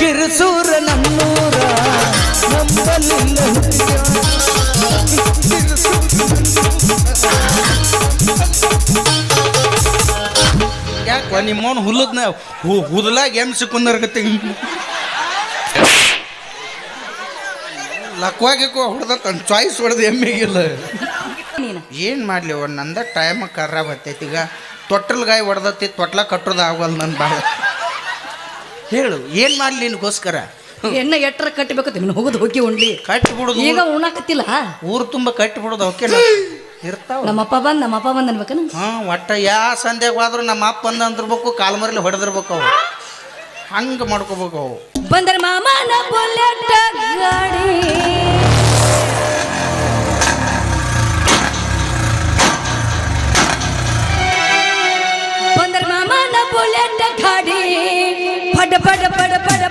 ಕಿರುಸೂರ ನಮ್ಮೂರ ನಂಬಲಿಲ್ಲ ಯಾಕ ನಿಮ್ಮವನು ಹುಲ್ಲದ್ನ ಹುದಲಾಗ ಎಮ್ಸಿ ಕುಂದರ್ಗತ್ತೆ? ಲಕ್ವಾಗಿಕೋ ಹೊಡೆದ ತನ್ನ ಚಾಯ್ಸ್ ಹೊಡೆದು ಎಮ್ಮಿಗಿಲ್ಲ. ಏನು ಮಾಡಲಿ ಒಂದು ನಂದ ಟೈಮ್ ಖರಾಬ್ ಬರ್ತೈತಿ. ಈಗ ತೊಟ್ಟಲ್ ಗಾಯಿ ಹೊಡೆದತಿ ತೊಟ್ಲ ಕಟ್ಟೋದು ಆಗೋಲ್ಲ ನನ್ನ ಬಾಳ. ಹೇಳು ಏನು ಮಾಡಲಿ ನಿನಗೋಸ್ಕರ? ಎಣ್ಣೆ ಎಟ್ಟರ ಕಟ್ಟಬೇಕತ್ತ ನೀನು ಹೋಗೋದು ಹೋಗಿ ಉಣ್ಲಿ. ಕಟ್ಟಿ ಬಿಡೋದು ಈಗ ಉಣ್ಣಾಕತ್ತಿಲ್ಲ ಊರು ತುಂಬ ಕಟ್ಟಿ ಬಿಡೋದು ಓಕೆ ಇರ್ತಾವ. ನಮ್ಮಪ್ಪ ಬಂದ್ ನಮ್ಮಪ್ಪ ಬಂದ್ ಅನ್ಬೇಕನ? ಹಾಂ ಒಟ್ಟ ಯಾ ಸಂಧ್ಯಾಗ ಹೋದ್ರು ನಮ್ಮ ಅಪ್ಪ ಬಂದ ಅಂದಿರ್ಬೇಕು ಕಾಲ್ ಮರಲಿ ಹೊಡೆದಿರ್ಬೇಕು ಅವು. ಹಂಗೆ ಮಾಡ್ಕೋಬೇಕು ಅವು. ಬಂದರ ಮಾಮನ ಬುಲೆಟ್ ಗಾಡಿ ಬಂದರ ಮಾಮನ ಬುಲೆಟ್ ಗಾಡಿ pada pada pada pada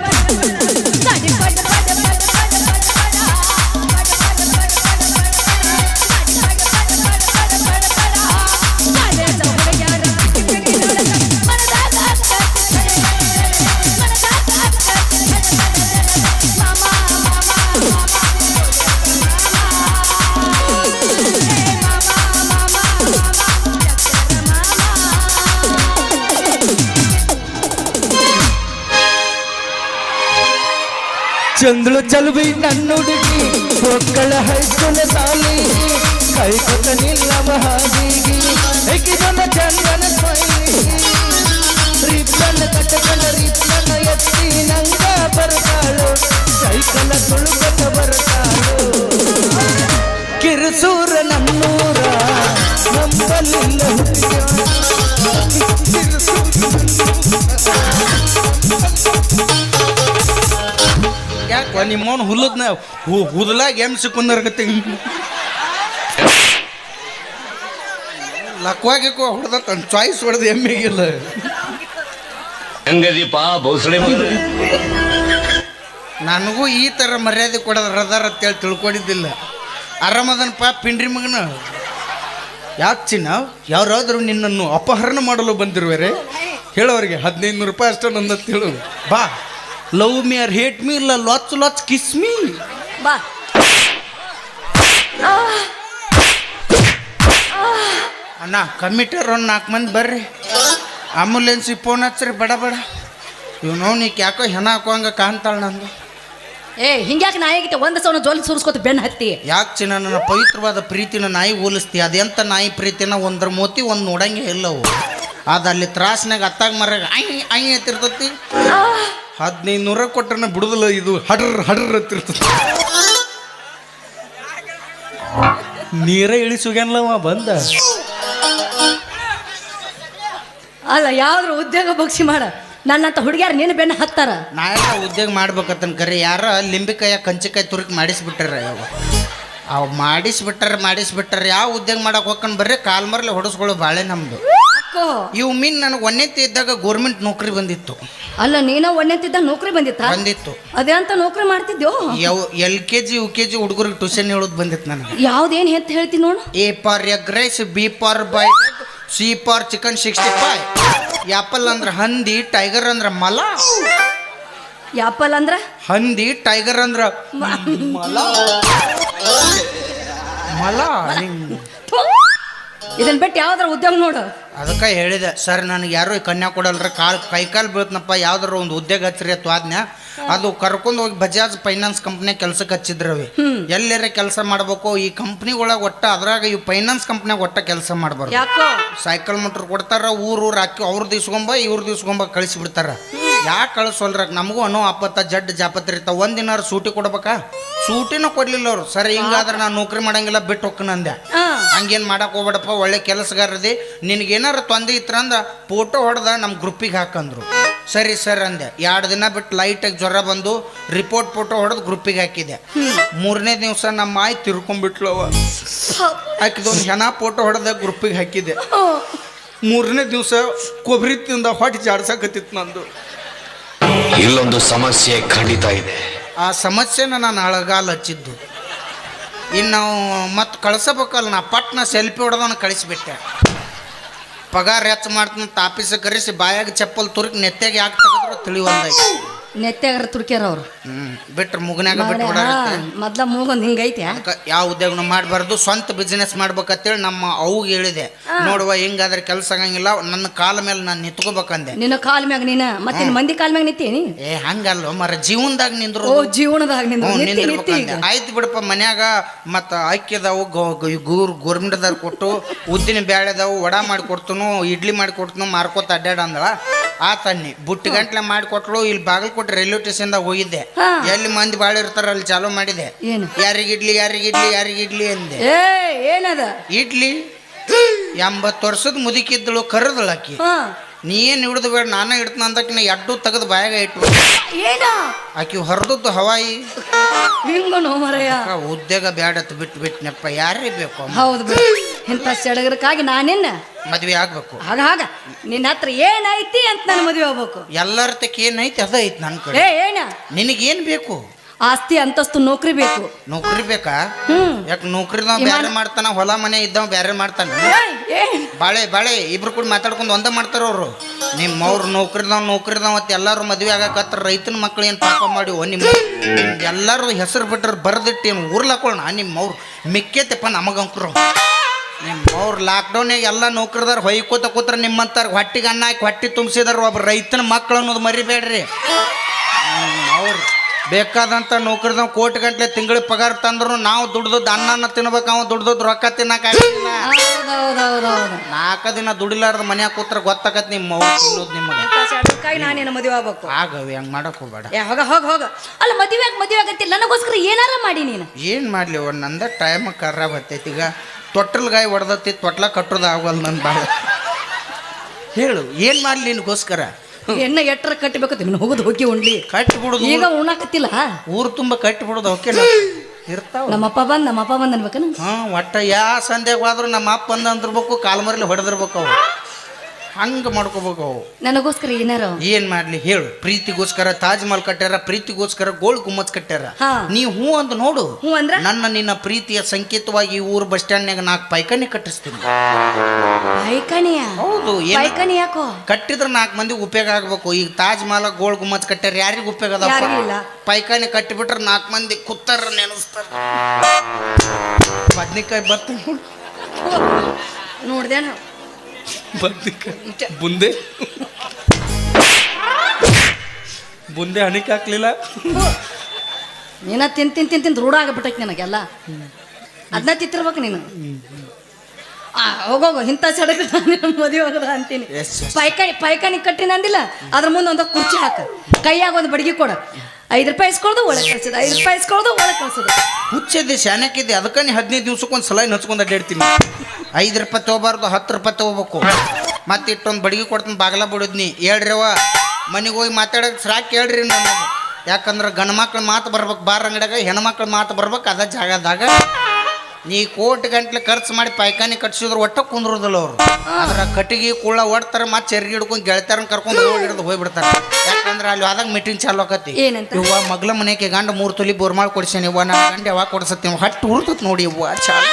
ಚಂದ್ಳು ಚಲುವಿ ನನ್ನ ಹುಡುಗಿ ಮಕ್ಕಳ ಹೈಸ್ಕೂಲ ಸಾಲಿ ಕೈಕೊತ ನಿಲ್ಲ ಮಹಾದಿಗಿ ಹೆಕ್ಕಿದೊಂದ ಚಂದನ ಸ್ಮೈಲಿ. ರಿಪ್ಪನ್ನ ಕಟ್ಟಕಲ ರಿಪ್ಪನ್ನ ಎತ್ತಿ ನಂಗ ಬರ್ತಾಳು, ಸೈಕಲ ತುಳುಕತ ಬರ್ತಾಳು. ಕಿರುಸೂರ ನಮ್ಮೂರ, ನಂಬಲಿಲ್ಲ ಯಾಕ ನಿಮ್ಮವನು ಹುಲ್ಲದ್ನ ಹುದಲಾಗ ಎಮ್ಸಿ ಕುಂದರ್ಗತ್ತೆ? ಲಕ್ವಾಗಿ ಹೊಡೆದ ತನ್ನ ಚಾಯ್ಸ್ ಹೊಡೆದು ಎಮ್ಮೆಗಿಲ್ಲ. ಹೆಂಗದೀಪ ಬೌಸಳೆ ನನಗೂ ಈ ಥರ ಮರ್ಯಾದೆ ಕೊಡೋದು ರದಾರ ಅಂತೇಳಿ ತಿಳ್ಕೊಂಡಿದ್ದಿಲ್ಲ. ಆರಾಮದನಪ್ಪ ಪಿಂಡ್ರಿ ಮಗನ? ಯಾಕೆ ಚಿನ್ನ ಯಾರಾದರೂ ನಿನ್ನನ್ನು ಅಪಹರಣ ಮಾಡಲು ಬಂದಿರುವರೆ? ಹೇಳೋರಿಗೆ ಹದಿನೈದು ನೂರು ರೂಪಾಯಿ ಅಷ್ಟೇ ನನ್ನ ಹೇಳು. ಬಾ. Love me or hate me ಇಲ್ಲ ಲಾಚ್ ಲೊಚ್ ಕಿಸ್ ಮೀ ಬಾ. ಅಣ್ಣ ಕಮಿಟರ್ ಒಂದು ನಾಲ್ಕು ಮಂದಿ ಬರ್ರಿ. ಆಂಬುಲೆನ್ಸಿಗೆ ಫೋನ್ ಹಚ್ಚ್ರಿ ಬಡ ಬಡ. ಇವ್ ನೀಕ್ ಯಾಕೋ ಹೆಣ ಹಾಕೋಂಗ ಕಾಣ್ತಾಳ ನಂದು. ಏ ಹಿಂಗ್ಯಾಕೆ ನಾಯಿಗಿತ್ತೆ ಒಂದು ಸಾವಿರ ಜೋಲಿ ಸುರಿಸ್ಕೊತ ಬೆನ್ನ ಹತ್ತಿ. ಯಾಕೆ ಚಿನ್ನ ನನ್ನ ಪವಿತ್ರವಾದ ಪ್ರೀತಿನ ನಾಯಿ ಹೋಲಿಸ್ತಿ? ಅದೆಂತ ನಾಯಿ ಪ್ರೀತಿನ? ಒಂದ್ರ ಮೋತಿ ಒಂದು ನೋಡಂಗೆ ಇಲ್ಲವು ಅದು ಅಲ್ಲಿ ತ್ರಾಸ್ನಾಗ ಅತ್ತಾಗ ಮರ ಐ ಐ ಅಂತಿರ್ತತಿ. ಹದಿನೈದು ನೂರ ಕೊಟ್ಟರೆ ಬಿಡುದಿಲ್ಲ ಇದು ಹಡ್ರ್ ಹಡ್ರ್ ಅಂತಿರ್ತದೆ ನೀರ ಇಳಿಸುಗೇನಲ್ಲ ಬಂದ? ಅಲ್ಲ ಯಾವ್ದ್ರ ಉದ್ಯೋಗ ಬಗ್ಸಿ ಮಾಡ. ನನ್ನಂತ ಹುಡುಗ್ಯಾರ ನೀನು ಬೆನ್ನ ಹತ್ತಾರ. ನಾ ಎಲ್ಲ ಉದ್ಯೋಗ ಮಾಡ್ಬೇಕತ್ತನ್ ಕರೆ ಯಾರ ಲಿಂಬಿಕಾಯ ಕಂಚಿಕಾಯಿ ತುರುಕಿ ಮಾಡಿಸ್ಬಿಟ್ಟಾರ ಯಾವ ಅವು ಮಾಡಿಸ್ಬಿಟ್ಟಾರ ಮಾಡಿಸ್ಬಿಟ್ಟಾರ ಯಾವ ಉದ್ಯೋಗ ಮಾಡಕ್ ಹೋಗ್ಕೊಂಡು ಬರ್ರಿ ಕಾಲ್ ಮರ್ಲಿ ಹೊಡಸ್ಕೊಳ್ಳೋ ಬಾಳೆ ನಮ್ದು. ಇವು ಮೀನ್ ನನಗೆ ಒಂದನೇ ಇದ್ದಾಗ ಗೌರ್ಮೆಂಟ್ ನೌಕರಿ ಬಂದಿತ್ತು. ಅಲ್ಲ ನೀನ ಇದ್ದಾಗ ನೌಕರಿ ಬಂದಿತ್ತ? ಬಂದಿತ್ತು. ಅದೇ ಅಂತ ನೌಕರಿ ಮಾಡ್ತಿದ್ಯೋ? ಯಾವ L K G U K G ಹುಡುಗರಿಗೆ ಟ್ಯೂಷನ್ ಹೇಳೋದು ಬಂದಿತ್ತು ನನಗೆ. ಯಾವ್ದೇನ್ ಹೆತ್ ಹೇಳ್ತೀನಿ ನೋಡು. A for egg rice B for bye C for chicken sixty five apple ಅಂದ್ರೆ ಹಂದಿ ಟೈಗರ್ ಅಂದ್ರೆ ಮಲ. ಯಾಪಲ್ ಅಂದ್ರ? ಹಂದಿ ಟೈಗರ್ ಅಂದ್ರೆ ಮಲ. ಮಲ ಹಿಂಗ್. ಇದನ್ ಬಿಟ್ಟು ಯಾವ್ದಾರ ಉದ್ಯೋಗ ನೋಡು. ಅದಕ್ಕೆ ಹೇಳಿದೆ ಸರ್ ನನಗೆ ಯಾರು ಈ ಕನ್ಯಾ ಕೊಡಲ್ರ ಕಾಲ್ ಕೈ ಕಾಲು ಬೀಳ್ತನಪ್ಪ ಯಾವ್ದಾರ ಒಂದು ಉದ್ಯೋಗ ಹಚ್ಚಿರಿ ಅಥವಾ ಆಜ್ಞ ಅದು ಕರ್ಕೊಂಡು ಹೋಗಿ ಬಜಾಜ್ ಫೈನಾನ್ಸ್ ಕಂಪ್ನಿ ಕೆಲ್ಸಕ್ಕೆ ಹಚ್ಚಿದ್ರವಿ ಎಲ್ಲರ ಕೆಲಸ ಮಾಡ್ಬೇಕು ಈ ಕಂಪ್ನಿ ಒಳಗೆ ಒಟ್ಟ ಅದ್ರಾಗ ಈ ಫೈನಾನ್ಸ್ ಕಂಪ್ನಿಯಾಗ ಒಟ್ಟ ಕೆಲಸ ಮಾಡ್ಬಾರ್ದು. ಯಾಕೋ? ಸೈಕಲ್ ಮೋಟ್ರ್ ಕೊಡ್ತಾರ ಊರು ಊರು ಹಾಕಿ ಅವ್ರ ಇಸ್ಕೊಂಬ ಇವ್ರ ಇಸ್ಕೊಂಬ ಕಳಿಸಿ ಬಿಡ್ತಾರ ಯಾಕೆ ಕಳಿಸೋಲ್ರ? ನಮಗೂ ಅನೋ ಆಪತ್ತ ಜಡ್ ಜಾಪತ್ರಿ ಇರ್ತಾವ. ಒಂದಿನಾರು ಸೂಟಿ ಕೊಡ್ಬೇಕಾ? ಸೂಟಿನೂ ಕೊಡ್ಲಿಲ್ಲ ಅವ್ರು. ಸರಿ ಹಿಂಗಾದ್ರೆ ನಾನು ನೌಕರಿ ಮಾಡಂಗಿಲ್ಲ ಬಿಟ್ಟು ಹೋಗ್ಕನ ಅಂದೆ. ಹಂಗೇನು ಮಾಡಕ್ ಹೋಗ್ಬೇಡಪ್ಪ ಒಳ್ಳೆ ಕೆಲಸಗಾರದಿ ನಿನಗೇನಾರು ತೊಂದರೆ ಇತ್ತಂದ್ರ ಫೋಟೋ ಹೊಡೆದ ನಮ್ಮ ಗ್ರೂಪಿಗೆ ಹಾಕಂದ್ರು. ಸರಿ ಸರ್ ಅಂದೆ. ಎರಡು ದಿನ ಬಿಟ್ಟು ಲೈಟಾಗಿ ಜ್ವರ ಬಂದು ರಿಪೋರ್ಟ್ ಫೋಟೋ ಹೊಡೆದು ಗ್ರೂಪಿಗೆ ಹಾಕಿದೆ. ಮೂರನೇ ದಿವಸ ನಮ್ಮ ಮಾಯಿ ತಿರ್ಕೊಂಡ್ಬಿಟ್ಲವ ಹಾಕಿದೊಂದು ಜನ ಫೋಟೋ ಹೊಡೆದ ಗ್ರೂಪಿಗೆ ಹಾಕಿದೆ. ಮೂರನೇ ದಿವಸ ಕೊಬ್ಬರಿ ತಿಂದ ಹೊಟ್ಟೆ ಜಾಡ್ಸಕತ್ತಿತ್ತು ನಂದು. ಇಲ್ಲೊಂದು ಸಮಸ್ಯೆ ಖಂಡಿತ ಇದೆ. ಆ ಸಮಸ್ಯೆನ ನಾನು ಅಳಗಾಲ ಹಚ್ಚಿದ್ದು. ಇನ್ನು ನಾವು ಮತ್ತೆ ಕಳಿಸಬೇಕಲ್ಲ, ನಾ ಪಟ್ನ ಸೆಲ್ಫಿ ಹೊಡೆದವನು ಕಳಿಸ್ಬಿಟ್ಟೆ. ಪಗಾರ ಹೆಚ್ಚು ಮಾಡ್ತೀನಿ ಆಫೀಸಿಗೆ ಕರೆಸಿ ಬಾಯಾಗ ಚಪ್ಪಲ್ ತುರುಕಿ ನೆತ್ತಾಗ ಯಾಕೆ ತೆಗೆದ್ರು ತಿಳಿವಲ್ದಾಗಿ ನೆತ್ತಾಗರ ತುರ್ಕ್ಯಾರ ಅವ್ರು. ಬಿಟ್ರೆ ಮುಗನಾಗ ಬಿಟ್ಟು ಮೊದ್ಲ ಮೂಗೊಂದು ಹಿಂಗೈತೆ. ಯಾವ ಉದ್ಯೋಗನೂ ಮಾಡಬಾರ್ದು ಸ್ವಂತ ಬಿಸ್ನೆಸ್ ಮಾಡ್ಬೇಕಂತೇಳಿ ನಮ್ಮ ಅವ್ಗೆ ಹೇಳಿದೆ. ನೋಡುವ ಹಿಂಗಾದ್ರೆ ಕೆಲಸ ಆಗಂಗಿಲ್ಲ ನನ್ನ ಕಾಲ ಮೇಲೆ ನಾನು ನಿಂತ್ಕೋಬೇಕಂದೆ. ನಿನ್ನ ಕಾಲ್ ಮ್ಯಾಗ ನೀನ ಮತ್ತೆ ನಿನ್ನ ಮಂದಿ ಕಾಲ್ ಮ್ಯಾಗ ನಿಂತೀನಿ? ಏ ಹಂಗಲ್ಲ ಮರ ಜೀವನದಾಗ ನಿಂದ್ರು. ಓ ಜೀವನದಾಗ ನಿಂದ್ರು. ಆಯ್ತು ಬಿಡಪ್ಪ ಮನ್ಯಾಗ ಮತ್ತು ಅಕ್ಕಿದಾವು ಗೂರ್ ಗೋರ್ಮೆಂಟ್ದಾರ ಕೊಟ್ಟು ಉದ್ದಿನ ಬ್ಯಾಳೆದಾವು ವಡ ಮಾಡಿ ಕೊಡ್ತನು ಇಡ್ಲಿ ಮಾಡಿ ಕೊಡ್ತನು ಮಾರ್ಕೋತ ಅಡ್ಡಾಡ ಅಂದಳ. ಆ ತನ್ನಿ ಬುಟ್ಟಿ ಗಂಟ್ಲೆ ಮಾಡಿಕೊಟ್ಲು ಇಲ್ಲಿ ಇಲ್ಲಿ ಬಾಗಲಕೋಟೆ ರೈಲ್ವೆ ಸ್ಟೇಷನ್ದಾಗ ಹೋಗಿದ್ದೆ. ಎಲ್ಲಿ ಮಂದಿ ಬಾಳ ಇರ್ತಾರ ಅಲ್ಲಿ ಚಾಲೂ ಮಾಡಿದೆ. ಏನು? ಯಾರಿಗಿಡ್ಲಿ ಯಾರಿಗಿಡ್ಲಿ ಯಾರಿಗಿಡ್ಲಿ ಅಂದೆ. ಏ ಏನದ? ಇಡ್ಲಿ? ಎಂಬತ್ತು ವರ್ಷದ ಮುದುಕಿದ್ದಳು ಕರೆದಳು ಆಕಿ. ಹಾ. ನೀ ಏನು ಹಿಡಿದು ಬೇಡ ನಾನ ಇಡ್ತೀನಿ ಅಂದಕಿನ ಎಡ್ಡು ತೆಗೆದು ಬಾಯಾಗ ಇಟ್ಟು ಏನ? ಆಕಿ ಹೊರದದ್ದು ಹವಾಯಿ. ಮರಯ್ಯ? ಉದ್ಯೋಗ ಬ್ಯಾಡತ್ ಬಿಟ್ಟು ಬಿಟ್ನಪ್ಪ ಯಾರೇ ಬೇಕು ಹೌದು ಬಿಡು. ಇಂಥ ಸೆಡಗರಕ್ಕಾಗಿ ನಾನಿನ್ನ ಮದ್ವೆ ಆಗ್ಬೇಕು. ಹಾಗ ಹಾಗ. ನಿನ್ನ ಹತ್ರ ಏನೈತಿ ಅಂತ ನಾನು ಮದುವೆ ಆಗ್ಬೇಕು. ಎಲ್ಲರ ತಕ್ಕ ಏನೈತಿ ಅದ ಐತಿ ನನ್ನ ಕಡೆ. ಏ ಏನ? ನಿನಗೇನ್ ಬೇಕು? ಆಸ್ತಿ ಅಂತಸ್ತು ನೌಕರಿ ಬೇಕು. ನೌಕರಿ ಬೇಕಾ? ಹ್ಮ್. ಯಾಕೆ ನೌಕರಿದವ ಬ್ಯಾರೆ ಮಾಡ್ತಾನ ಹೊಲ ಮನೆ ಇದ್ದವ ಬ್ಯಾರೆ ಮಾಡ್ತಾನ? ಏಯ್, ಬಾಳೆ ಬಾಳೆ ಇಬ್ರು ಕೂಡ ಮಾತಾಡ್ಕೊಂಡು ಒಂದ ಮಾಡ್ತಾರ ಅವ್ರು. ನಿಮ್ಮ ಅವ್ರು ನೌಕರಿದವ್ ನೌಕರಿದವ ಅಂತ ಎಲ್ಲಾರು ಮದ್ವೆ ಆಗಕತ್ತ ರೈತನ ಮಕ್ಳು ಏನು ಪಾಪ ಮಾಡಿ ನಿಮ್ಮ ಎಲ್ಲರೂ ಹೆಸರು ಬಿಟ್ಟರು ಬರ್ದಿಟ್ಟು ಏನು ಊರ್ಲಾಕೊಳ್ಳೋಣ ನಿಮ್ಮ ಅವ್ರು ಮಿಕ್ಕೇತಪ್ಪ ನಮಗಂಕ್ರು. ನಿಮ್ಮ ಅವ್ರು ಲಾಕ್ಡೌನ್ಯಾಗ ಎಲ್ಲ ನೌಕರಿದಾರ ಹೊಯ್ಕೋತ ಕೂತ್ರ ನಿಮ್ಮಂತಾರ ಹೊಟ್ಟಿಗೆ ಅನ್ನ ಹಾಕಿ ಹೊಟ್ಟಿ ತುಂಬಿಸಿದಾರ ಒಬ್ಬ ರೈತನ ಮಕ್ಳು ಅನ್ನೋದು ಮರಿಬೇಡ್ರಿ. ಅವ್ರು ಬೇಕಾದಂಥ ನೌಕರದ ಕೋಟಿ ಗಂಟ್ಲೆ ತಿಂಗಳಿಗೆ ಪಗಾರ ತಂದ್ರು ನಾವು ದುಡ್ದದ್ದು ಅನ್ನನ ತಿನ್ಬೇಕು ಅವ ದುಡ್ದದ್ದು ರೊಕ್ಕ ತಿನ್ನಕ್ಕಾಗಿಲ್ಲ ನಾಲ್ಕು ದಿನ ದುಡಿಲಾರ್ದ ಮನ್ಯಾಗ ಕೂತ್ರ ಗೊತ್ತಾಗತ್ ನಿಮ್ಮ ತಿನ್ನೋದು ನಿಮಗೆ. ಸಡಗರಕ್ಕಾಗಿ ನಾನೇನು ಮದುವೆ ಆಗ್ಬೇಕು? ಆಗವಿ ಹಂಗೆ ಮಾಡಕ್ ಹೋಗ್ಬೇಡ. ಏ ಹೋಗ ಹೋಗ ಹೋಗ. ಅಲ್ಲ ಮದುವೆ ಆಗಿ ಮದುವೆ ಆಗತ್ತಿಲ್ಲ ನನಗೋಸ್ಕರ ಏನಾರ ಮಾಡಿ ನೀನು. ಏನು ಮಾಡ್ಲಿ ಅವ್ರು ನಂದ ಟೈಮ್ ಖರಾಬ್ ಹತ್ತೈತಿ ಈಗ. ತೊಟ್ಟಲ್ ಗಾಯ ಹೊಡೆದತ್ತಿ ತೊಟ್ಲ ಕಟ್ಟೋದು ಆಗಲ್ಲ ನನ್ನ ಬಾಳ. ಹೇಳು ಏನು ಮಾಡ್ಲಿ ನಿನಗೋಸ್ಕರ? ಎಣ್ಣೆ ಎಟ್ಟರ ಕಟ್ಟಬೇಕು ನಿನ್ನ ಹೋಗುದು ಹೋಗಿ ಉಣ್ಲಿ ಕಟ್ಟಿ ಬಿಡುದು ಈಗ ಉಣ್ಣಾಕತ್ತಿಲ್ಲ? ಊರು ತುಂಬ ಕಟ್ಟಿ ಬಿಡುದು ಓಕೆ ಇರ್ತಾವ. ನಮ್ಮಪ್ಪ ಬಂದ್ ನಮ್ಮಪ್ಪ ಬಂದ್ ಅನ್ಬೇಕನ? ಹಾಂ ಒಟ್ಟ ಯಾ ಸಂದೇಹ ಹೋದ್ರು ನಮ್ಮ ಅಪ್ಪ ಅಂದ ಅಂದಿರ್ಬೇಕು ಕಾಲ್ಮರಲ್ಲಿ ಹೊಡೆದಿರ್ಬೇಕು ಅವು ಹಂಗೆ ಮಾಡ್ಕೋಬೇಕು ಅವು. ನನಗೋಸ್ಕರ ಏನಾರ? ಏನ್ ಮಾಡ್ಲಿ ಹೇಳು. ಪ್ರೀತಿಗೋಸ್ಕರ ತಾಜ್ ಮಹಲ್ ಕಟ್ಟ್ಯಾರ ಪ್ರೀತಿಗೋಸ್ಕರ ಗೋಲ್ ಗುಮ್ಮತ್ ಕಟ್ಟ್ಯಾರ. ಹಾ. ನೀ ಹೂ ಅಂತ ನೋಡು. ಹ್ಞೂ ಅಂದ್ರ? ನನ್ನ ನಿನ್ನ ಪ್ರೀತಿಯ ಸಂಕೇತವಾಗಿ ಈ ಊರು ಬಸ್ ಸ್ಟ್ಯಾಂಡ್ನಾಗ ನಾಲ್ಕು ಪೈಕಾನಿ ಕಟ್ಟಿಸ್ತೀನಿ. ಹೌದು ಏನ್ ಯಾಕೋ? ಕಟ್ಟಿದ್ರೆ ನಾಲ್ಕು ಮಂದಿ ಉಪಯೋಗ ಆಗ್ಬೇಕು. ಈಗ ತಾಜ್ ಮಹಲ್ ಗೋಲ್ ಗುಮ್ಮತ್ ಕಟ್ಟ್ಯಾರ ಯಾರಿಗ ಉಪಯೋಗ ಅದ ಯಾರಿಗೂ ಇಲ್ಲ. ಪೈಕಾನಿ ಕಟ್ಟಿಬಿಟ್ರೆ ನಾಲ್ಕು ಮಂದಿ ಕುತ್ತಾರ ನೆನಸ್ತಾರ. ಬದ್ನಿಕಾಯಿ ನೋಡ್ದೆ ನೋಡ್ದೇನ ಬದ್ನಿಕಾಯಿ ಬುಂದೆ? ಬುಂದೆ ಹಣಿಕೆ ಹಾಕ್ಲಿಲ್ಲ? ನೀನ ತಿನ್ ತಿನ್ ತಿನ್ ತಿನ್ ರೂಢ ಆಗಿಬಿಟ್ಟೈತೆ ನಿನಗೆಲ್ಲ. ಅದನ್ನ ತಿತ್ತಿರ್ಬೇಕು ನೀನು. ಆ, ಹೋಗೋಗು ಇಂಥ ಸಡಗರ ಮದುವೆ ಹೋಗದ ಅಂತೀನಿ. ಪೈಕಾಣಿ ಪೈಕಾಣಿ ಕಟ್ಟಿನ ಅಂದಿಲ್ಲ ಅದ್ರ ಮುಂದೆ ಒಂದು ಕುರ್ಚಿ ಹಾಕ. ಕೈಯಾಗ ಒಂದು ಬಡಗಿ ಕೊಡ. ಐದು ರೂಪಾಯಿ ಇಸ್ಕೊಳ್ದು ಒಳಗೆ ಕಳ್ಸೋದು. ಐದು ರೂಪಾಯಿ ಇಸ್ಕೊಳ್ದು ಒಳಗೆ ಕಳ್ಸೋದು. ಹುಚ್ಚಿದ್ದೆ ಶಾನಕ್ಕಿದ್ದೆ ಅದಕ್ಕೆ ನೀ ಹದಿನೈದು ದಿವ್ಸಕ್ಕೆ ಒಂದು ಸಲ ಹಚ್ಕೊಂಡು ಅಡ್ಡಾಡ್ತೀನಿ. ಐದು ರೂಪಾಯಿ ತೊಗೋಬಾರ್ದು ಹತ್ತು ರೂಪಾಯಿ ತೊಗೋಬೇಕು. ಮತ್ತೆ ಇಟ್ಟೊಂದು ಬಡಿಗೆ ಕೊಡ್ತೀನಿ ಬಾಗಲ ಬಿಡೋದ್ನಿ. ಹೇಳ್ರಿವ ಮನೆಗೆ ಹೋಗಿ ಮಾತಾಡೋಕೆ ಸಾಕು ಕೇಳ್ರಿ ನಾನು ಯಾಕಂದ್ರೆ ಗಂಡು ಮಕ್ಳು ಮಾತು ಬರ್ಬೇಕು ಬಾರ್ ಅಂಗಡಿಯಾಗ ಹೆಣ್ಮಕ್ಳು ಮಾತು ಬರ್ಬೇಕು ಅದ ಜಾಗದಾಗ ನೀ ಕೋಟಿ ಗಂಟ್ಲೆ ಖರ್ಚು ಮಾಡಿ ಪೈಕಾನಿ ಕಟ್ಸಿದ್ರು ಒಟ್ಟ ಕುಂದ್ರದಲ್ಲ ಅವ್ರು. ಅದ್ರ ಕಟ್ಟಿಗೆ ಕುಳ್ಳ ಒಡ್ತಾರೆ ಮತ್ತೆ ಚರ್ಗಿ ಹಿಡ್ಕೊಂಡು ಗೆಳತಾರನ್ ಕರ್ಕೊಂಡು ಹೋಗಿ ಹಿಡಿದು ಹೋಗ್ಬಿಡ್ತಾರೆ. ಯಾಕಂದ್ರೆ ಅಲ್ಲಿ ಆದಾಗ ಮೀಟಿಂಗ್ ಚಾಲು ಆಕತಿ. ಏನಂತ? ಇವ್ವ ಮಗ್ಲ ಮನೆಗೆ ಗಂಡ ಮೂರು ತೊಲಿ ಬೋರ್ಮಾಳ್ ಕೊಡ್ಸೇನಿ ಇವ್ವ ನಾನು ಗಂಡ ಯಾವಾಗ ಕೊಡ್ಸತ್ತೆ ಹಟ್ಟು ಉರ್ತತ್ ನೋಡಿ ಇವ್ವ ಚಾಲ.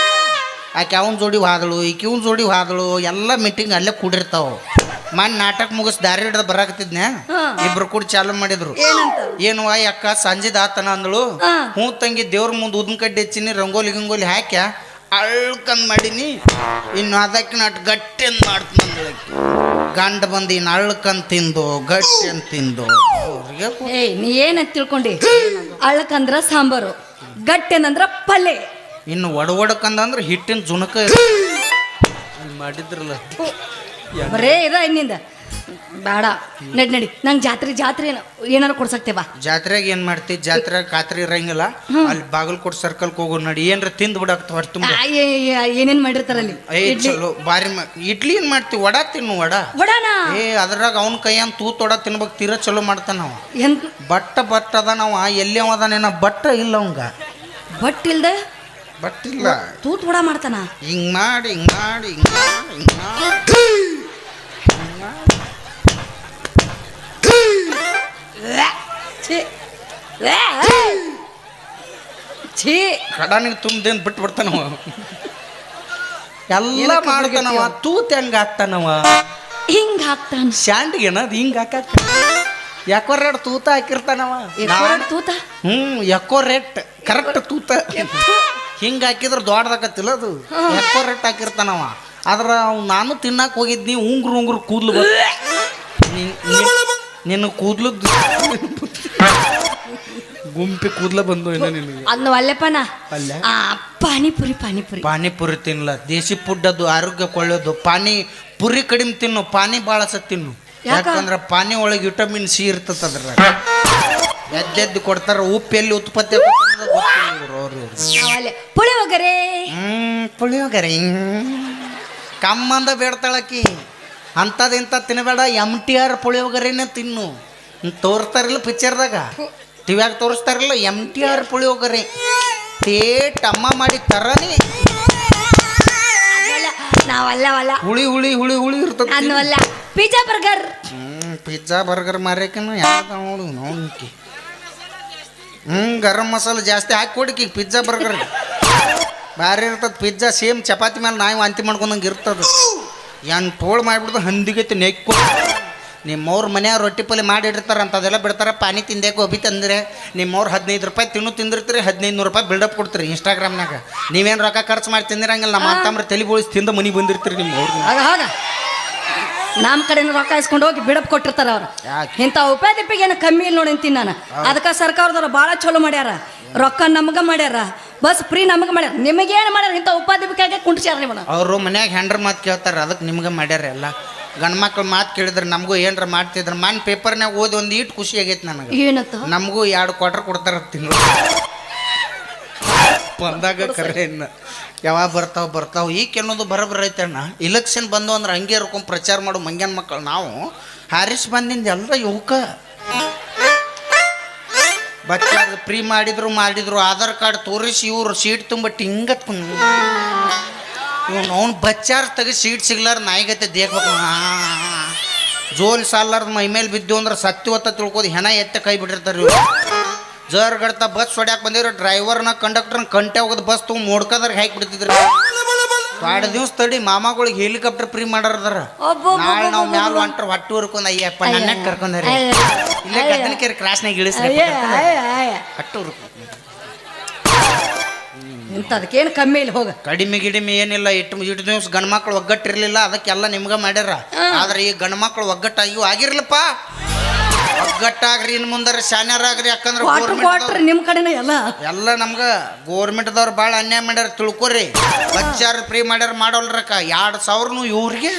ಆಕೆ ಅವನ ಜೋಡಿ ಹಾದಳು ಈಕೆ ಇವ್ನ ಜೋಡಿ ಹಾದಳು ಎಲ್ಲ ಮೀಟಿಂಗ್ ಅಲ್ಲೇ ಕೂಡಿರ್ತಾವ. ಮನ್ ನಾಟಕ ಮುಗಿಸ್ ದಾರಿ ಹಿಡ್ದು ಬರಾಕತ್ತಿದ್ನ. ಇಬ್ರು ಕೂಡ ಚಾಲು ಮಾಡಿದ್ರು. ಏನು ವಾಯ್ ಅಕ್ಕ ಸಂಜೆದ ಆತನ ಅಂದಳು. ಹೂ. ಹ್ಞೂ ತಂಗಿ ದೇವ್ರ ಮುಂದೆ ಉದ್ನ ಕಡ್ಡಿ ಹೆಚ್ಚಿನಿ ರಂಗೋಲಿ ಗಂಗೋಲಿ ಹಾಕ್ಯ ಅಳ್ಕಂದ್ ಮಾಡೀನಿ. ಇನ್ನು ಅದಕ್ಕೆ ನಾಟ್ ಗಟ್ಟಿ ಅಂತ ಮಾಡ್ತೀನಿ ಗಂಡ ಬಂದು ಇನ್ನು ಅಳ್ಕಂದ್ ತಿಂದು ಗಟ್ಟಿ ಅಂತ ತಿಂದು ಏಯ್ ನೀ ಏನಂತ ತಿಳ್ಕೊಂಡಿ? ಅಳ್ಕಂದ್ರ ಸಾಂಬಾರು ಗಟ್ಟೆನಂದ್ರ ಪಲ್ಯ ಇನ್ನು ಒಡ ಒಡಕಂದ್ರೆ ಹಿಟ್ಟಿನ ಜುಣಕ ಮಾಡಿದ್ರಲ್ಲ. ಬರೇ ಇದ ಇನ್ನಿಂದ. ಬೇಡ ನಡಿ ನಡಿ. ನಂಗೆ ಜಾತ್ರೆ ಜಾತ್ರೆ ಏನ- ಏನಾರು ಕೊಡ್ಸಕ್ತೇವಾ ಜಾತ್ರೆಗೆ ಏನು ಮಾಡ್ತಿ? ಜಾತ್ರೆ ಖಾತ್ರಿ ಇರಂಗಿಲ್ಲ. ಅಲ್ಲಿ ಬಾಗಲಕೋಟ್ ಸರ್ಕಲ್ ಹೋಗೋ ನಡಿ. ಏನ್ರ ತಿಂದು ಬಿಡಾಕ್ತ ಹೊಟ್ಟೆ ತುಂಬ ಏನೇನ್ ಮಾಡಿರ್ತಾರ ಅಲ್ಲಿ? ಏ ಚಲೋ. ಬಾರಿ ಇಡ್ಲಿ ಏನು ಮಾಡ್ತಿ? ವಡ ತಿನ್ನು ವಡ. ಏ ಅದ್ರಾಗ ಅವನ ಕೈಯನ್ ತೂತ್ ವಡ ತಿನ್ಬೇಕು ತೀರ ಚಲೋ ಮಾಡ್ತಾನ ಅವ. ಎಂತ ಬಟ್ಟ ಬಟ್ಟ ಅದ ನಾವ ಎಲ್ಲಿ ಅವ ಅದಾನೇನ ಬಟ್ಟ ಇಲ್ಲ ಅವಂಗ. ಬಟ್ ಇಲ್ದ? ಬಟ್ ಇಲ್ಲ. ತೂತ್ ಹೊಡ ಮಾಡ್ತಾನ? ಹಿಂಗ್ ಮಾಡಿ ಹಿಂಗ್ ಮಾಡಿ ಹಿಂಗ್ ಮಾಡಿ ಹಿಂಗ್ ಮಾಡಿ. ಛೀ. ಕಡಾನಿಗೆ ತುಂಬ್ದೇನ್ ಬಿಟ್ಟು ಬಿಡ್ತಾನವ. ಎಲ್ಲ ಮಾಡ್ತಾನವ ತೂತ್ ಹೆಂಗ ಹಾಕ್ತಾನವ? ಹಿಂಗ್ ಹಾಕ್ತಾನ. ಶಾಂಡಿಗೆ ಏನದ್ ಹಿಂಗ ಹಾಕಾಕ? ಯಾಕೋ ರೇಟ್ ತೂತ ಹಾಕಿರ್ತಾನವ. ತೂತ? ಹ್ಮ್ ಯಾಕೋ ರೇಟ್ ಕರೆಕ್ಟ್ ತೂತ. ಹಿಂಗ ಹಾಕಿದ್ರೆ ದೊಡ್ಡದಾಕತ್ತಿಲ್ಲ ಅದು. ಎಕ್ಕೊರೆಟ್ ರೇಟ್ ಹಾಕಿರ್ತಾನವ ಆದ್ರೆ ನಾನು ತಿನ್ನಕ್ಕೆ ಹೋಗಿದ್ನಿ ಉಂಗ್ರು ಉಂಗ್ರು ಕೂದ್ಲು ನಿನ್ನ ಕೂದ್ಲು ಗುಂಪಿ ಕೂದ್ಲ ಬಂದು ಇನ್ನ ನಿನಗೆ. ಅದನ್ನ ಒಳ್ಳೆಪನ ಅಲ್ಲ? ಆ ಪಾನಿಪುರಿ ಪಾನಿಪುರಿ. ಪಾನಿಪುರಿ ತಿನ್ನಲ ದೇಸಿ ಫುಡ್ ಅದು ಆರೋಗ್ಯಕ್ಕೆ ಕೊಳ್ಳೋದು ಪಾನಿ ಪುರಿ ಕಡಿಮೆ ತಿನ್ನು ಪಾನಿ ಭಾಳ ಸತ್ ತಿನ್ನು. ಯಾಕ? ಯಾಕಂದ್ರೆ ಪಾನಿ ಒಳಗೆ ವಿಟಮಿನ್ ಸಿ ಇರ್ತದ ಅದ್ರ ಎದ್ದೆದ್ದು ಕೊಡ್ತಾರ ಉಪ್ಪು ಎಲ್ಲಿ ಉತ್ಪತ್ತಿ ಪುಳಿಯೋಗರೆ. ಹ್ಮ್ ಪುಳಿಯೋಗರೆ. ಕಮ್ಮಂದ ಬೇಡ್ತಾಳಕಿ. ಅಂಥದ್ದು ಇಂಥ ತಿನ್ನಬೇಡ ಎಂ ಟಿ ಆರ್ ಪುಳಿಯೋಗರೆನೇ ತಿನ್ನು. ತೋರ್ತಾರಿಲ್ಲ ತೋರಿಸ್ತಾರಿಲ್ಲ ಪಿಕ್ಚರ್ದಾಗ? ಟಿವ್ಯಾಗ ತೋರಿಸ್ತಾರಲ್ಲ ಎಂ ಟಿ ಆರ್ ಪುಳಿಯೋಗರೆ. ತೇಟ್ ಅಮ್ಮ ಮಾಡಿ ತರನಿ. ನಾವಲ್ಲ ಅಲ್ಲ ಹುಳಿ ಹುಳಿ ಹುಳಿ ಹುಳಿ ಇರ್ತದೆ. ನಾನು ಅಲ್ಲ. Pizza burger hmm pizza burger ಮಾರಕ್ಕೆ ಯಾವ್ದು ನೋಡು ನೋಡ್ಕಿ ಹ್ಮ್, ಗರಂ ಮಸಾಲೆ ಜಾಸ್ತಿ ಹಾಕಿ ಈಗ ಪಿಜ್ಜಾ ಬರ್ಗರ್ ಭಾರಿ ಇರ್ತದೆ ಪಿಜ್ಜಾ ಸೇಮ್ ಚಪಾತಿ ಮೇಲೆ ನಾಯಿ ವಾಂತಿ ಮಾಡ್ಕೊಂಡಂಗೆ ಇರ್ತದ. ಏನು ತೋಳು ಮಾಡಿಬಿಡ್ದು ಹಂದಿಗೈತಿ ನೆಕ್ಕು. ನಿಮ್ಮವ್ರ ಮನ್ಯಾಗ ರೊಟ್ಟಿ ಪಲ್ಯ ಮಾಡಿರ್ತಾರೆ ಅಂತದೆಲ್ಲ ಬಿಡ್ತಾರೆ. ಪಾನಿ ತಿಂದೆ, ಗೋಬಿ ತಂದರೆ ನಿಮ್ಮವ್ರು ಹದಿನೈದು ರೂಪಾಯಿ ತಿನ್ನು ತಿಂದಿರ್ತೀರಿ ಹದಿನೈದು ನೂರು ರೂಪಾಯಿ ಬಿಲ್ಡಪ್ ಕೊಡ್ತೀರಿ ಇನ್ಸ್ಟಾಗ್ರಾಮ್ನಾಗ ನೀವೇನು ರೊಕ್ಕ ಖರ್ಚು ಮಾಡಿ ತಿಂದಿರಂಗಿಲ್ಲ, ನಮ್ಮ ಅಂತಂದ್ರೆ ತಲೆ ಬೋಳಿಸಿ ತಿಂದು ಮನೆ ಬಂದಿರ್ತೀರಿ ನಿಮ್ಮ ಹೋಗ. ನಮ್ಮ ಕಡೆಯಿಂದ ರೊಕ್ಕ ಇಸ್ಕೊಂಡು ಹೋಗಿ ಬಿಡಪ್ ಕೊಟ್ಟಿರ್ತಾರ ಅವ್ರು. ಯಾಕೆ? ಇಂಥ ಉಪಾಧಿಪಿಗೆ ಏನು ಕಮ್ಮಿ ಇಲ್ಲ ನೋಡಿ ಅಂತೀನಿ ನಾನು. ಅದಕ್ಕೆ ಸರ್ಕಾರದವ್ರು ಭಾಳ ಚಲೋ ಮಾಡ್ಯಾರ. ರೊಕ್ಕ ನಮ್ಗೆ ಮಾಡ್ಯಾರ. ಬಸ್ ಫ್ರೀ ನಮ್ಗೆ ಮಾಡ್ಯಾರ. ನಿಮಗೇನು ಮಾಡ್ಯಾರ? ಇಂಥ ಉಪಾಧಿಪಿಕಾಗೆ ಕುಂಟಿಸ್ಯಾರ ನಿಮ್ಮನ್ನ. ಅವರು ಮನ್ಯಾಗ ಹೆಂಡ್ರ ಮಾತು ಕೇಳ್ತಾರೆ ಅದಕ್ಕೆ ನಿಮ್ಗೆ ಮಾಡ್ಯಾರ ಎಲ್ಲ. ಗಂಡು ಮಕ್ಳು ಮಾತು ಕೇಳಿದ್ರೆ ನಮಗೂ ಏನ್ರ ಮಾಡ್ತಿದ್ರು. ಮನ್ ಪೇಪರ್ನಾಗ ಓದಿ ಒಂದು ಇಟ್ಟು ಖುಷಿ ಆಗೈತೆ ನನಗೆ. ಏನತ್ತ ನಮಗೂ ಎರಡು ಕ್ವಾರ್ಟರ್ ಕೊಡ್ತಾರ ತಿಂಗಳು. ಬಂದಾಗ ಕರೆ ಇನ್ನ. ಯಾವಾಗ ಬರ್ತಾವೆ ಬರ್ತಾವೆ ಈ ಅನ್ನೋದು ಬರೋಬ್ಬರ ಅಣ್ಣ. ಇಲೆಕ್ಷನ್ ಬಂದು ಅಂದ್ರೆ ಹಂಗೆ ಇರ್ಕೊಂಡು ಪ್ರಚಾರ ಮಾಡೋ ಮಂಗ್ಯಾನ ಮಕ್ಕಳು ನಾವು. ಹಾರಿಸ್ ಬಂದಿಂದ ಎಲ್ಲ ಯುವಕ. ಬಚ್ಚಾಗ ಫ್ರೀ ಮಾಡಿದ್ರು ಮಾಡಿದ್ರು, ಆಧಾರ್ ಕಾರ್ಡ್ ತೋರಿಸಿ ಇವ್ರು ಸೀಟ್ ತುಂಬಿಟ್ಟು ಟಿಂಗತ್ ಇವ್ನು ಅವ್ನು ಬಚ್ಚಾರ ತೆಗಿ ಸೀಟ್ ಸಿಗ್ಲಾರ ನಾಯಿಗತ್ತೆ ದೇಹಬೇಕು ಜೋಲ್ ಸಾಲಾರ್ದು ಮೈ ಮೇಲೆ ಬಿದ್ದು ಅಂದ್ರೆ ಸತ್ಯವತ್ತ ತಿಳ್ಕೋದು ಹೆಣ ಎತ್ತ ಕೈ ಬಿಟ್ಟಿರ್ತಾರೆ ಇವ್ರು. ಜರ್ ಗಡ್ತ ಬಸ್ ಹೊಡ್ಯಾಕ ಬಂದಿರೋ ಡ್ರೈವರ್ನ ಕಂಡಕ್ಟರ್ನ ಕಂಟೆ ಹೋಗೋದು ಬಸ್ ತುಂಬ ಮೋಡ್ಕದ್ರ ಹಾಕಿ ಬಿಡ್ತಿದ್ರು. ಎರಡು ದಿವ್ಸ ತಡಿ ಮಾಮಾಗಳಿಗೆ ಹೆಲಿಕಾಪ್ಟರ್ ಫ್ರೀ ಮಾಡಾರದಾರ. ಅಬ್ಬಬ್ಬಬ್ಬಬ್ಬ. ನಾಳೆ ನಾವು ಮ್ಯಾಲ ಹೊಂಟ್ರ ಹೊಟ್ಟು ಹುರ್ಕೊಂಡ್ ಅಯ್ಯಪ್ಪ ನನ್ನ ಕರ್ಕೊಂಡ್ರಿ. ಇಲ್ಲೇ ಗದ್ದನಕೆರೆ ಕ್ರಾಸ್ನಾಗ ಇಳಿಸ್ರಿ ಹೊಟ್ಟು ಹುರ್ಕೊಂಡು ಇಂಥದಕ್ಕೇನು ಕಮ್ಮಿ ಇಲ್ಲ ಹೋಗ. ಕಡಿಮೆ ಗಿಡಿಮೆ ಏನಿಲ್ಲ ಇಟ್ಟು ಇಟ್ಟು ದಿವ್ಸ ಗಂಡ್ ಮಕ್ಳು ಒಗ್ಗಟ್ಟಿರ್ಲಿಲ್ಲ ಅದಕ್ಕೆಲ್ಲ ನಿಮ್ಗೆ ಮಾಡ್ಯಾರ. ಆದ್ರೆ ಈ ಗಂಡ್ಮಕ್ಳು ಒಗ್ಗಟ್ಟಾಗಿಯೂ ಆಗಿರ್ಲಪ್ಪ. ಒಗ್ಗಟ್ಟಾಗ್ರಿ ಇನ್ನು ಮುಂದಾರ ಶಾನ್ಯರಾಗ್ರಿ ಯಾಕಂದ್ರೆ ಕ್ವಾಟ್ರ್ ಗೌರ್ಮೆಂಟ್ ಕ್ವಾಟ್ರ್ ನಿಮ್ಮ ಕಡೆನೇ ಎಲ್ಲ. ಎಲ್ಲ ನಮ್ಗೆ ಗೋರ್ಮೆಂಟ್ದವ್ರು ಭಾಳ ಅನ್ಯಾಯ ಮಾಡ್ಯಾರ ತಿಳ್ಕೊರಿ. ಬಚ್ಚಾರ ಫ್ರೀ ಮಾಡ್ಯಾರ ಮಾಡೋಲ್ರಕ್ಕ. ಎರಡು ಸಾವಿರನು ಇವ್ರಿಗೆ.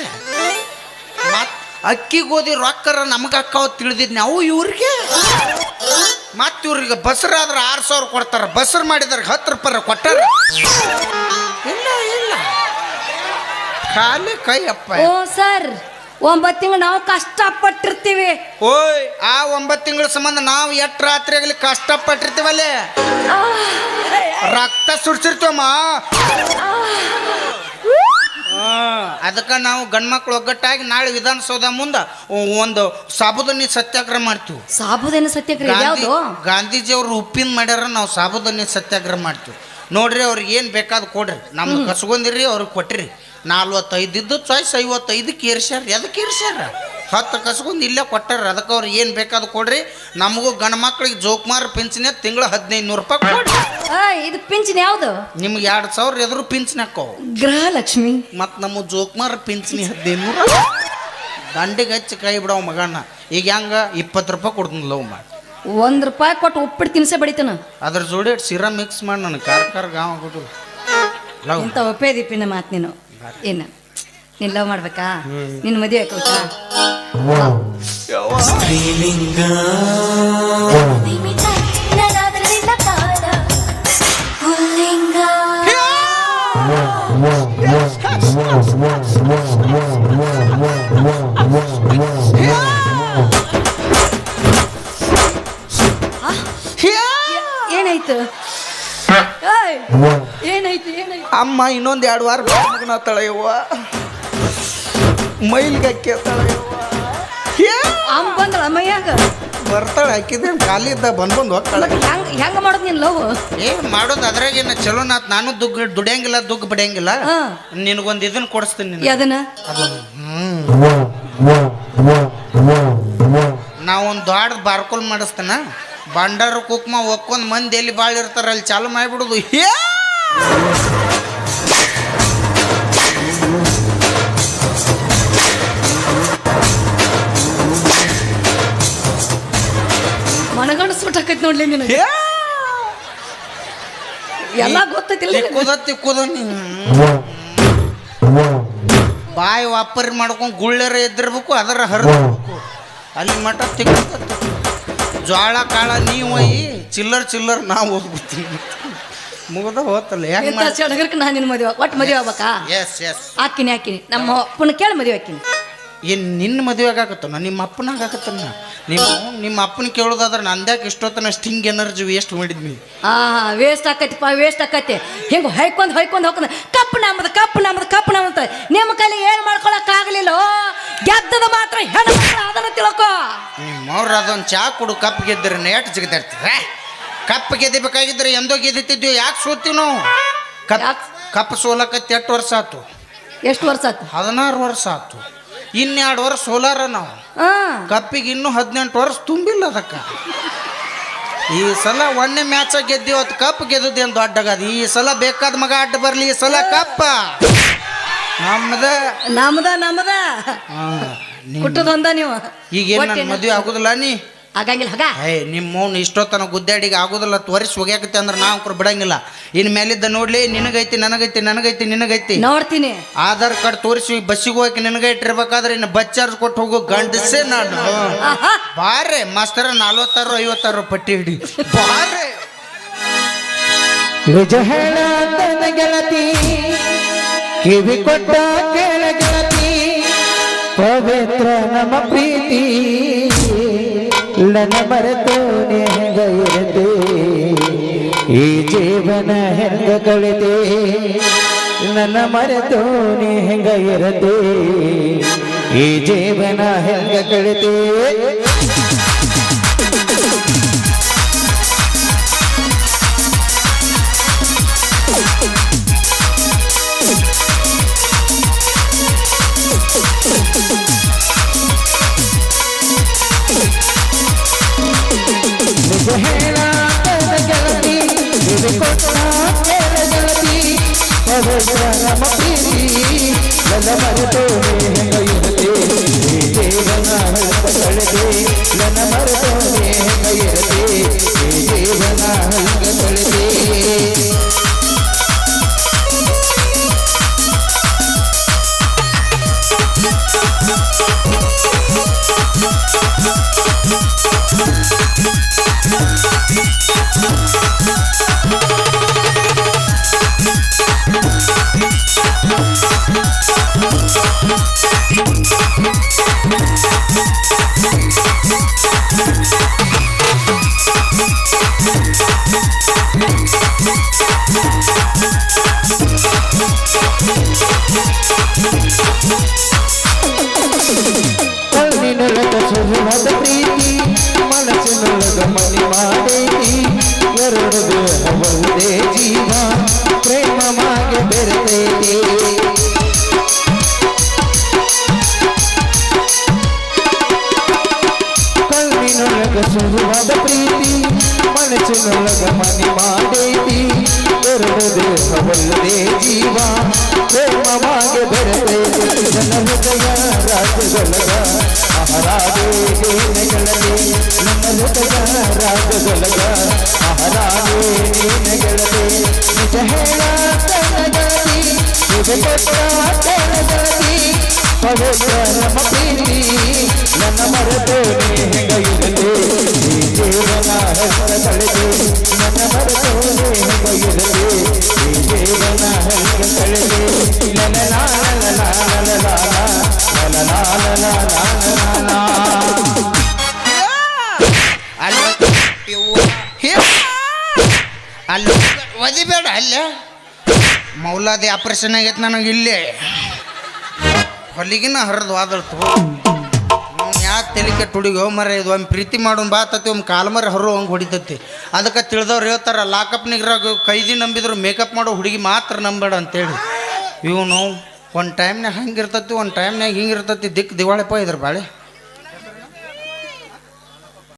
ಮತ್ ಅಕ್ಕಿ ಗೋಧಿ ರೊಕ್ಕರ ನಮ್ಗೆ ಅಕ್ಕಾವ ತಿಳಿದಿದ್ ನಾವು ಇವ್ರಿಗೆ. ಮತ್ ಇವ್ರಿಗೆ ಬಸ್ರಾದ್ರೆ ಆರು ಸಾವಿರ ಕೊಡ್ತಾರ. ಬಸ್ರು ಮಾಡಿದಾರ ಹತ್ತು ರೂಪಾಯಿ ಕೊಟ್ಟಾರ. ಇಲ್ಲ ಇಲ್ಲ. ಖಾಲಿ ಕೈ ಅಪ್ಪ. Oh sir. ಒಂಬತ್ತು ತಿಂಗಳು ನಾವು ಕಷ್ಟಪಟ್ಟಿರ್ತೀವಿ. ಓಯ್ ಆ ಒಂಬತ್ತು ತಿಂಗಳ ಸಂಬಂಧ ನಾವು ಎಷ್ಟು ರಾತ್ರಿ ಆಗಲಿ ಕಷ್ಟಪಟ್ಟಿರ್ತೀವಲ್ಲ? ರಕ್ತ ಸುಡ್ಸಿರ್ತೀವಮ್ಮ. ಅದಕ್ಕೆ ನಾವು ಗಂಡ್ಮಕ್ಳು ಒಗ್ಗಟ್ಟಾಗಿ ನಾಳೆ ವಿಧಾನಸೌಧ ಮುಂದೆ ಒಂದು ಸಾಬುದನ್ನ ಸತ್ಯಾಗ್ರಹ ಮಾಡ್ತೀವಿ. ಸಾಬುದನ್ನ ಸತ್ಯಾಗ್ರಹ ಯಾವುದು? ಗಾಂಧೀಜಿ ಅವರು ಉಪ್ಪಿನ ಮಾಡ್ಯಾರ ನಾವು ಸಾಬುದನ್ನ ಸತ್ಯಾಗ್ರಹ ಮಾಡ್ತೀವಿ. ನೋಡ್ರಿ ಅವ್ರಿಗೆ ಏನು ಬೇಕಾದ ಕೊಡ್ರಿ. ನಮ್ಗೆ ಕಸ್ಕೊಂಡಿರಿ ಅವ್ರಿಗೆ ಕೊಟ್ರಿ. ನಲ್ವತ್ತೈದು ಇದ್ದು ಚಾಯ್ಸ್ ಐವತ್ತೈದಕ್ಕೆ ಏರ್ಸ್ಯಾರ ಎದಕ್ಕೆ ಏರ್ಸ್ಯಾರ ಹತ್ತು ಕಸ್ಕೊಂಡು ಇಲ್ಲೇ ಕೊಟ್ಟಾರ. ಅದಕ್ಕೆ ಅವ್ರು ಏನು ಬೇಕಾದ್ ಕೊಡ್ರಿ. ನಮಗೂ ಗಂಡು ಮಕ್ಳಿಗೆ ಜೋಕುಮಾರ್ ಪಿಂಚಣಿ ತಿಂಗಳು ಹದಿನೈದು ನೂರು ರೂಪಾಯಿ ಕೊಡ್ರಿ. ಇದು ಪಿಂಚಣಿ ಯಾವುದು? ನಿಮ್ಗೆ ಎರಡು ಸಾವಿರ ಎದುರು ಪಿಂಚಣಿ ಹಾಕವು. ಗೃಹಲಕ್ಷ್ಮಿ. ಮತ್ತು ನಮ್ಮ ಜೋಕುಮಾರ್ ಪಿಂಚಣಿ ಹದಿನೈದು ನೂರು ದಂಡಿಗೆ ಹಚ್ಚಿ ಕೈ ಬಿಡವ ಮಗಣ್ಣ. ಈಗ ಹೆಂಗ? ಇಪ್ಪತ್ತು ರೂಪಾಯಿ ಕೊಡ್ತೀನಿ ಲವ್ ಮಾಡಿ. ಒಂದು ರೂಪಾಯಿ ಕೊಟ್ಟು ಉಪ್ಪಿಟ್ಟು ತಿನ್ಸೆ ಬಡಿತಾನ? ಅದ್ರ ಜೋಡಿ ಸಿರಾ ಮಿಕ್ಸ್ ಮಾಡಿ ನನಗೆ ಕಾರ್ ಕಾರ್ ಗಾಂವ್ ಆಗೋದು ಲವ್ ಇಂಥ ಒಪ್ಪೇ ದೀಪಿನ ಮಾತು ನೀನು. ಏನು? ನೀನು ಲವ್ ಮಾಡ್ಬೇಕಾ? ನಿನ್ನ ಮದುವೆ ಆಯ್ತಾ ಏನಾಯ್ತು ಅಮ್ಮ ಇನ್ನೊಂದು ಎರಡು ವಾರ ಮಗನ ತಳೆಯುವ. ಮೈಲ್ಗಕ್ಕೆ ತಳೆಯುವ. ಅಮ್ಮ ಬಂದಳ ಮೈಯಾಗ ಬರ್ತಾಳೆ ಹಾಕಿದ್ರೆ ಖಾಲಿ ಇದ್ದ ಬಂದ್ ಬಂದು ಹೋಗ್ತಾಳೆ. ಹೆಂಗ್ ಹೆಂಗ ಮಾಡೋದು ನೀನ್ ಲವ್? ಏ ಮಾಡೋದು ಅದ್ರಾಗೇನ ಚಲೋ ನಾತ್. ನಾನು ದುಗ್ ದುಡಿಯಂಗಿಲ್ಲ ದುಗ್ ಬಿಡಂಗಿಲ್ಲ. ನಿನಗೊಂದು ಇದನ್ನ ಕೊಡಿಸ್ತೀನಿ ನಿನಗೆ. ಅದನ್ನ ಅದು ಹ್ಮ್. ನಾವು ದೊಡ್ಡ ಬಾರ್ಕೋಲ್ ಮಾಡಿಸ್ತಾನ. ಬಂಡಾರ ಕುಕ್ಮ ಒಕ್ಕೊಂದ್ ಮಂದಿ ಎಲ್ಲಿ ಭಾಳ ಇರ್ತಾರ ಅಲ್ಲಿ ಚಾಲು ಮಾಡಿಬಿಡುದು. ಹೇ! ಸುಟ್ಟಾಕೈತಿ ನೋಡ್ಲಿ ನಿನಗೆ ಎಲ್ಲ ಗೊತ್ತೈತಿಲ್ಲ ನಿನಗೆ? ತಿಕ್ಕುದ ತಿಕ್ಕುದ ಬಾಯಿ ವಾಪರಿ ಮಾಡ್ಕೊಂಡು ಗುಳ್ಳರ ಎದ್ದಿರ್ಬೇಕು ಅದರ ಹರಿದಿರ್ಬೇಕು ಅಲ್ಲಿ ಮಠ ತಿಕ್ಕ ಜ್ವಾಳ ಕಾಳ ನೀವು ಒಯ್ಯಿ ಚಿಲ್ಲರ್ ಚಿಲ್ಲರ್ ನಾವು ಹೋಗ್ಬಿಡ್ತೀವಿ. ಮುಗಿದ ಹೋತಲ್ಲ ಸಡಗರಕ್ಕೆ ನಾನು ನಿನ್ನ ಮದುವೆ ಒಟ್ಟು ಮದುವೆ ಆಗ್ಬೇಕಾ? ಎಸ್ ಎಸ್ ಹಾಕಿನಿ ಹಾಕಿನಿ ನಮ್ಮ ಅಪ್ಪನ ಕೇಳಿ ಮದುವೆ ಹಾಕಿನಿ ಏನು ನಿನ್ನ ಮದುವೆ ಆಗತ್ತನ? ನಿಮ್ಮ ಅಪ್ಪನ ಆಗಾಕತ್ತನ ನಿಮ್ಮ ನಿಮ್ಮ ಅಪ್ಪನ ಕೇಳೋದಾದ್ರೆ ನಂದ್ಯಾಕೆ ಇಷ್ಟೊತ್ತನ ಸ್ಟಿಂಗ್ ಎನರ್ಜಿ ವೇಸ್ಟ್ ಮಾಡಿದ್ನಿ. ಆ ವೇಸ್ಟ್ ಆಕೈತಿಪ್ಪ ವೇಸ್ಟ್ ಆಕತಿ. ಹಿಂಗೆ ಹೈಕೊಂಡು ಹೈಕೊಂಡು ಹೋಗ್ತದೆ ಕಪ್ಪ ನಮ್ಮದ ಕಪ್ಪ ನಮ್ಮದ ಕಪ್ಪು ನಮ್ಮದು ನಿಮ್ಮ ಕೈಲಿ ಏನು ಮಾಡ್ಕೊಳಕ್ ಆಗ್ಲಿಲ್ಲ? ಗೆದ್ದದ ಮಾತ್ರ ಹೆಣ್ಣು ಅದನ್ನು ತಿಳ್ಕೊ. ತಿಳ್ಕೊ ಅವ್ರ ಅದೊಂದು ಚಾ ಕೊಡು ಕಪ್ ಗೆದ್ದರೆ ನೇಟ್ ಜಿಗದಾಡ್ತಾರೆ ಕಪ್ ಗೆದಿಬೇಕಾಗಿದ್ರೆ ಎಂದೋ ಗೆದ್ದಿತ್ತಿದ್ವಿ ಯಾಕೆ ಸೋತೀವಿ ನಾವು? ಕಪ್? ಕಪ್ ಸೋಲಕತ್ತಿ ಎಷ್ಟು ವರ್ಷ ಆತು? ಎಷ್ಟು ವರ್ಷ ಆತು? ಹದಿನಾರು ವರ್ಷ ಆತು. ಇನ್ನೆರಡು ವರ್ಷ ಸೋಲಾರ ನಾವು. ಹಾ ಕಪ್ಪಿಗೆ ಇನ್ನೂ ಹದಿನೆಂಟು ವರ್ಷ ತುಂಬಿಲ್ಲ ಅದಕ್ಕೆ. ಈ ಸಲ ಒಂದೇ ಮ್ಯಾಚ ಗೆದ್ದಿವತ್ತು ಕಪ್ ಗೆದ್ದದ್ದು ಏನು ದೊಡ್ಡಗದ ಈ ಸಲ ಬೇಕಾದ ಮಗ ಅಡ್ಡ ಬರಲಿ ಈ ಸಲ ಕಪ್ಪ. ನಮ್ದ. ನಮ್ದ ನಮ್ದ. ಕುಟ್ಟದೊಂದ ನೀವು. ಈಗ ಏನು ನನ್ನ ಒಟ್ಟೇನು? ಮದುವೆ ಆಗುದಿಲ್ಲ ನೀ? ಆಗಂಗಿಲ್ಲ ಹಗ? ಏ ನಿಮ್ಮ ಇಷ್ಟೊತ್ತನ ಗುದ್ದಾಡಿಗೆ ಆಗೋದಿಲ್ಲ ತೋರಿಸಿ ಹೋಗ್ಯಾಕತ್ತೆ ಅಂದ್ರೆ ನಾವು ಅಂಕರು ಬಿಡಂಗಿಲ್ಲ. ಇನ್ ಮೇಲಿದ್ದ ನೋಡ್ಲಿ ನಿನಗೈತಿ ನನಗೈತಿ ನನಗೈತಿ ನಿನಗೈತಿ. ನೋಡ್ತೀನಿ. ಆಧಾರ್ ಕಾರ್ಡ್ ತೋರಿಸಿ ಬಸ್ಸಿಗೆ ಹೋಗಿ ನಿನಗೆ ಇಟ್ಟಿರ್ಬೇಕಾದ್ರೆ ಇನ್ನು ಬಸ್ ಚಾರ್ಜ್ ಕೊಟ್ಟು ಹೋಗು ಗಂಡಸೇ ನಾನು. ಬಾರ್ರಿ ಬಾರೆ ಮಾಸ್ತರ ನಲ್ವತ್ತಾರು ಐವತ್ತಾರು ಪಟ್ಟಿ ಹಿಡಿ. ಬಾರೆ ನಿಜ ಹೇಳ ಗೆಳತಿ ಕಿವಿ ಕೊಟ್ಟ ಕೇಳ ಗೆಳತಿ ಪವಿತ್ರ ನಮ್ಮ ಪ್ರೀತಿ. ನನ್ನ ಮರೆತು ನೀ ಹೆಂಗ ಇರತೆ? ಈ ಜೀವನ ಹೆಂಗ ಕಳಿತೆ? ನನ್ನ ಮರೆತು ನೀ ಹೆಂಗ ಈ ಜೀವನ ಹೆಂಗ ಕಳಿತೆ? ನಿಜ ಹೇಳತನ ಗೆಳತಿ ಕಿವಿ ಕೊಟ್ಟ ಕೇಳ ಗೆಳತಿ ಪವಿತ್ರ ನಮ್ಮ ಪ್ರೀತಿ ನನ್ನ ಮರೆತು ನೀ ಹೆಂಗ ಇರತೆ ಈ ಜೀವನ ಹೆಂಗ ಕಳೆದೆ ನನ್ನ ಮರೆತು ನೀ ಹೆಂಗ ಇರತೆ ಈ ಜೀವನ ಹೆಂಗ ಕಳೆದೆ ಸುರುವಾದ ಪ್ರೀತಿ ಮನಸ್ಸಿನೊಳಗ ಮನಿ ಮಾಡೈತಿ ಎರಡು ದೇಹ ಒಂದೇ ಜೀವ ಪ್ರೇಮ ಮಾಗೆ ಬೆರೆತೈತಿ ನನ್ನ ಹೃದಯ ರಾಜಗೊಳಗ ಮಹಾರಾಜೇ ನೀನಗಳದೆ ನನ್ನ ಹೃದಯ ರಾಜಗೊಳಗ ಮಹಾರಾಜೇ ನೀನಗಳದೆ ನಿಜ ಹೇಳ ತನಗತಿ ಇದು ಕೊಟ್ಟ ತನಗತಿ ನಮ್ಮ ಅಲ್ಲಿ ಇವ್ವ. ಹೇ. ಅಲ್ಲಿ ಒದಿಬೇಡ ಅಲ್ಲೇ ಮೌಲಾದಿ ಆಪರೇಷನ್ ಆಗೈತೆ ನನಗೆ ಇಲ್ಲೇ ಹೊಲಿಗಿನ ಹರಿದು ಆದಳ್ತು ನಾವು ಯಾಕೆ ತಲೆ ಕೆಟ್ಟು ಹುಡುಗಿ ಮರ ಇದು ಒಮ್ಮೆ ಪ್ರೀತಿ ಮಾಡೋನ್ ಬಾತತಿ ಒಮ್ಮೆ ಕಾಲ್ಮರ ಹರು ಹಂಗೆ ಹೊಡಿತತಿ. ಅದಕ್ಕೆ ತಿಳಿದವ್ರು ಹೇಳ್ತಾರ ಲಾಕಪ್ನಿಗ್ರಾಗ ಕೈದಿ ನಂಬಿದ್ರು, ಮೇಕಪ್ ಮಾಡೋ ಹುಡುಗಿ ಮಾತ್ರ ನಂಬೇಡ ಅಂತೇಳಿ. ಇವನು ಒಂದು ಟೈಮ್ನಾಗ ಹಂಗೆ ಇರ್ತತಿ, ಒಂದು ಟೈಮ್ನಾಗ ಹಿಂಗೆ ಇರ್ತತಿ, ದಿಕ್ ದಿವಾಳಿಪ್ಪ ಇದ್ರ ಬಾಳೆ.